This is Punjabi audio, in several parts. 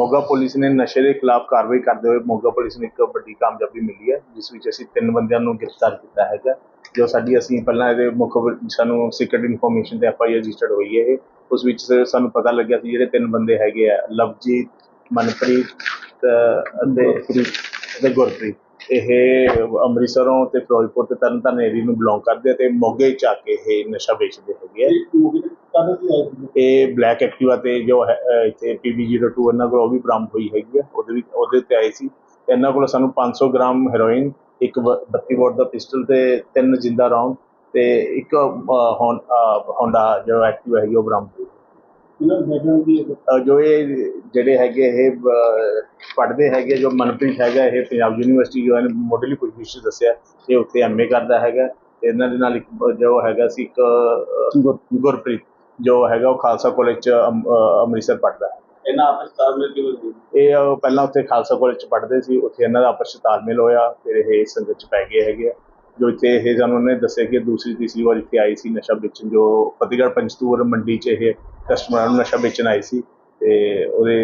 ਮੋਗਾ ਪੁਲਿਸ ਨੇ ਨਸ਼ੇ ਦੇ ਖਿਲਾਫ ਕਾਰਵਾਈ ਕਰਦੇ ਹੋਏ ਮੋਗਾ ਪੁਲਿਸ ਨੂੰ ਇੱਕ ਵੱਡੀ ਕਾਮਯਾਬੀ ਮਿਲੀ ਹੈ ਜਿਸ ਵਿੱਚ ਅਸੀਂ ਤਿੰਨ ਬੰਦਿਆਂ ਨੂੰ ਗ੍ਰਿਫਤਾਰ ਕੀਤਾ ਹੈਗਾ ਜੋ ਸਾਡੀ ਅਸੀਂ ਪਹਿਲਾਂ ਇਹਦੇ ਮੁੱਖ ਸਾਨੂੰ ਸੀਕ੍ਰੀਟ ਇਨਫੋਰਮੇਸ਼ਨ ਤੇ ਐਫ ਆਈ ਆਰ ਰਜਿਸਟਰਡ ਹੋਈ ਹੈ ਉਸ ਵਿੱਚ ਸਾਨੂੰ ਪਤਾ ਲੱਗਿਆ ਸੀ ਜਿਹੜੇ ਤਿੰਨ ਬੰਦੇ ਹੈਗੇ ਆ ਲਵਜੀਤ ਮਨਪ੍ਰੀਤ ਅਤੇ ਅਤੇ ਗੁਰਪ੍ਰੀਤ। ਇਹ ਅੰਮ੍ਰਿਤਸਰੋਂ ਤੇ ਫਿਰੋਜ਼ਪੁਰ ਤੇ ਤਰਨਤਾਰਨ ਏਰੀਆ ਨੂੰ ਬਿਲੋਂਗ ਕਰਦੇ ਤੇ ਮੋਗੇ ਚ ਆ ਕੇ ਇਹ ਨਸ਼ਾ ਵੇਚਦੇ ਹੈਗੇ ਆ। ਇਹ ਬਲੈਕ ਐਕਟਿਵਾ ਤੇ ਜੋ ਹੈ ਅਹ ਇੱਥੇ PB02 ਇਹਨਾਂ ਕੋਲ ਉਹ ਵੀ ਬਰਾਮਦ ਹੋਈ ਹੈਗੀ ਹੈ ਉਹਦੇ ਵੀ ਉਹਦੇ ਉੱਤੇ ਆਈ ਸੀ। ਤੇ ਇਹਨਾਂ ਕੋਲ ਸਾਨੂੰ 500 ਗ੍ਰਾਮ ਹੈਰੋਇਨ ਇੱਕ ਬ- 32 ਬੋਰ ਦਾ ਪਿਸਟਲ ਤੇ ਤਿੰਨ ਜਿੰਦਾ ਰਾਉਂਡ ਤੇ ਇੱਕ ਅਹ, ਹੋਂ- ਅਹ, ਹੋਂਡਾ ਜੋ ਐਕਟਿਵਾ ਹੈਗੀ ਉਹ ਬਰਾਮਦ ਹੋਈ। ਅਹ ਜੋ ਇਹ ਜਿਹੜੇ ਹੈਗੇ ਇਹ ਅਹ, ਪੜ੍ਹਦੇ ਹੈਗੇ ਜੋ ਮਨਪ੍ਰੀਤ ਹੈਗਾ ਇਹ ਪੰਜਾਬ ਯੂਨੀਵਰਸਿਟੀ ਜੋ ਇਹਨੇ ਮੋਡਲੀ ਪੋਜੀਸ਼ਨ ਦੱਸਿਆ ਇਹ ਉੱਥੇ ਐਮਏ ਕਰਦਾ ਹੈਗਾ। ਤੇ ਇਹਨਾਂ ਦੇ ਨਾਲ ਇੱਕ ਜੋ ਹੈਗਾ ਸੀ ਇੱਕ ਅਹ, ਗੁਰਪ੍ਰੀਤ। ਜੋ ਹੈਗਾ ਉਹ ਖਾਲਸਾ ਕਾਲਜ ਚ ਅੰਮ- ਅਹ, ਅੰਮ੍ਰਿਤਸਰ ਪੜ੍ਹਦਾ ਹੈ। ਇਹਨਾਂ ਆਪਸ ਤਾਲਮੇਲ ਕਿਵੇਂ ਹੋਈ ਇਹ ਅਹ, ਪਹਿਲਾਂ ਉੱਥੇ ਖਾਲਸਾ ਕਾਲਜ ਚ ਪੜ੍ਹਦੇ ਸੀ ਉੱਥੇ ਇਹਨਾਂ ਦਾ ਆਪਸ ਚ ਤਾਲਮੇਲ ਹੋਇਆ ਫਿਰ ਇਹ ਸੰਗਤ ਚ ਪੈ ਗਏ ਹੈਗੇ ਆ। ਜੋ ਇੱਥੇ ਇਹ ਸਾਨੂੰ ਨੇ ਦੱਸਿਆ ਕਿ ਦੂਸਰੀ ਤੀਸਰੀ ਵਾਰ ਇੱਥੇ ਆਈ ਸੀ ਨਸ਼ਾ ਵੇਚਣ ਜੋ ਫਤਿਹਗੜ੍ਹ ਪੰਜਤੂਰ ਮੰਡੀ ਚ ਇਹ ਕਸਟਮਰਾਂ ਨੂੰ ਨਸ਼ਾ ਵੇਚਣ ਆਈ ਸੀ ਤੇ ਉਹਦੇ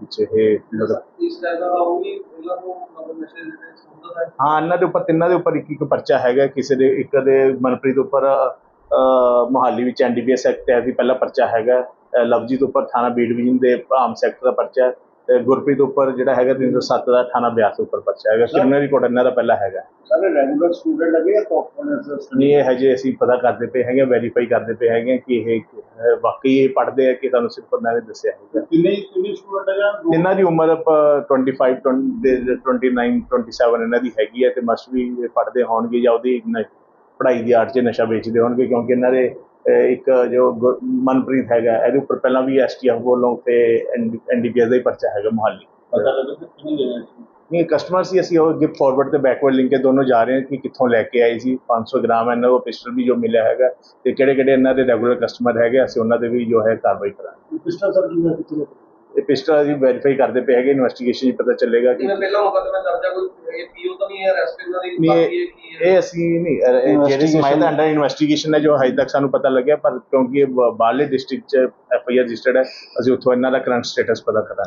ਵਿੱਚ ਇਹ ਮਤਲਬ ਇਸ ਜਗ੍ਹਾ ਦਾ ਉਹ ਵੀ ਇਹਨਾਂ ਨੂੰ ਮਤਲਬ ਨਸ਼ੇ ਦੇ ਸੰਬੰਧ ਹੈ। ਹਾਂ ਇਹਨਾਂ ਦੇ ਉੱਪਰ ਤਿੰਨਾਂ ਦੇ ਉੱਪਰ ਇੱਕ ਇੱਕ ਪਰਚਾ ਹੈਗਾ ਕਿਸੇ ਦੇ ਇੱਕ ਦੇ ਮਨਪ੍ਰੀਤ ਉੱਪਰ ਮੋਹਾਲੀ ਵਿੱਚ ਐਨਡੀਪੀਐਸ ਐਕਟ ਹੈ ਸੀ ਪਹਿਲਾ ਪਰਚਾ ਹੈਗਾ। ਲਵਜੀਤ ਉੱਪਰ ਥਾਣਾ ਬੀ ਡਿਵੀਜ਼ਨ ਦੇ ਆਮ ਸੈਕਟਰ ਦਾ ਪਰਚਾ ਤੇ ਗੁਰਪ੍ਰੀਤ ਉੱਪਰ ਜਿਹੜਾ ਹੈਗਾ 307 ਦਾ ਥਾਣਾ ਬਿਆਸ ਉੱਪਰ ਪਰਚਾ ਹੈਗਾ। ਕ੍ਰਿਮੀਨਲ ਰਿਕਾਰਡ ਇਹਨਾਂ ਦਾ ਪਹਿਲਾ ਹੈਗਾ। ਸਾਰੇ ਰੈਗੂਲਰ ਸਟੂਡੈਂਟ ਲੱਗੇ ਜਾਂ ਪਰਫਾਰਮੈਂਸ ਨਹੀਂ ਇਹ ਹਜੇ ਅਸੀਂ ਪਤਾ ਕਰਦੇ ਪਏ ਹੈਗੇ ਵੈਰੀਫਾਈ ਕਰਦੇ ਪਏ ਹੈਗੇ ਕਿ ਇਹ ਵਾਕਈ ਇਹ ਪੜ੍ਹਦੇ ਆ ਕਿ ਤੁਹਾਨੂੰ ਸਿਰਫ ਨੇ ਦੱਸਿਆ ਹੈਗਾ। ਕਿੰਨੇ ਕਿੰਨੇ ਸਟੂਡੈਂਟ ਹੈ ਜਾਂ ਇਹਨਾਂ ਦੀ ਉਮਰ ਪ- 25 20 ਦੇ 29 27 ਇਹਨਾਂ ਦੀ ਹੈਗੀ ਹੈ ਤੇ ਮਸਟ ਵੀ ਇਹ ਪੜ੍ਹਦੇ ਹੋਣਗੇ ਜਾਂ ਉਹਦੀ ਪੜ੍ਹਾਈ ਦੀ ਆੜ 'ਚ ਨਸ਼ਾ ਵੇਚਦੇ ਹੋਣਗੇ ਕਿਉਂਕਿ ਇਹਨਾਂ ਦੇ ਇੱਕ ਜੋ ਮਨਪ੍ਰੀਤ ਹੈਗਾ ਇਹਦੇ ਉੱਪਰ ਪਹਿਲਾਂ ਵੀ ਐਸਟੀਐਫ ਵੱਲੋਂ ਤੇ ਐਨਡੀਪੀਐਸ ਦਾ ਹੀ ਪਰਚਾ ਹੈਗਾ ਮੁਹਾਲੀ। ਪਤਾ ਲੱਗਾ ਕਿ ਕਿੰਨੇ ਦੇਣਾ ਸੀ? ਨਹੀਂ ਕਸਟਮਰ ਸੀ ਅਸੀਂ ਉਹ ਅੱਗੇ ਫਾਰਵਰਡ ਤੇ ਬੈਕਵਰਡ ਲਿੰਕ ਕੇ ਦੋਨੋਂ ਜਾ ਰਹੇ ਹਾਂ ਕਿ ਕਿੱਥੋਂ ਲੈ ਕੇ ਆਏ ਸੀ। 500 ਗ੍ਰਾਮ ਇਹਨਾਂ ਕੋਲ ਪਿਸਟਲ ਵੀ ਜੋ ਮਿਲਿਆ ਹੈਗਾ ਤੇ ਕਿਹੜੇ ਕਿਹੜੇ ਇਹਨਾਂ ਦੇ ਰੈਗੂਲਰ ਕਸਟਮਰ ਹੈਗੇ ਅਸੀਂ ਉਹਨਾਂ ਦੇ ਵੀ ਜੋ ਹੈ ਕਾਰਵਾਈ ਕਰਾਂਗੇ। ਪਿਸਟਲ ਸਰ ਕੀ ਹੈ ਕਿੱਥੇ ਇਹ ਪਿਸਟਲ ਅਸੀਂ ਵੈਰੀਫਾਈ ਕਰਦੇ ਪਏ ਹੈਗੇ ਇਨਵੈਸਟੀਗੇਸ਼ਨ 'ਚ ਪਤਾ ਚੱਲੇਗਾ ਕਿ ਪਹਿਲਾਂ ਮੁਕੱਦਮਾ ਦਰਜ ਕੋਈ ਇਹ ਪੀਓ ਤਾਂ ਨਹੀਂ ਹੈ ਅਰੈਸਟ ਇਹਨਾਂ ਦੀ ਬਾਕੀ ਇਹ ਇਹ ਕੀ? ਹੈ ਇਹ ਅਸੀਂ ਨਹੀਂ ਅਹ, ਇਹ ਜਿਹੜੇ ਸਮਾਈ ਦਾ। ਅੰਡਰ ਇਨਵੈਸਟੀਗੇਸ਼ਨ ਹੈ ਜੋ ਹਜੇ ਤੱਕ ਸਾਨੂੰ ਪਤਾ ਲੱਗਿਆ ਪਰ ਕਿਉਂਕਿ ਇਹ ਬ- ਬਾਹਰਲੇ ਡਿਸਟ੍ਰਿਕਟ ਚ ਐਫ ਆਈ ਆਰ ਰਜਿਸਟਰਡ ਹੈ ਅਸੀਂ ਉੱਥੋਂ ਇਹਨਾਂ ਦਾ ਕਰੰਟ ਸਟੇਟਸ ਪਤਾ ਕਰਾਂਗੇ।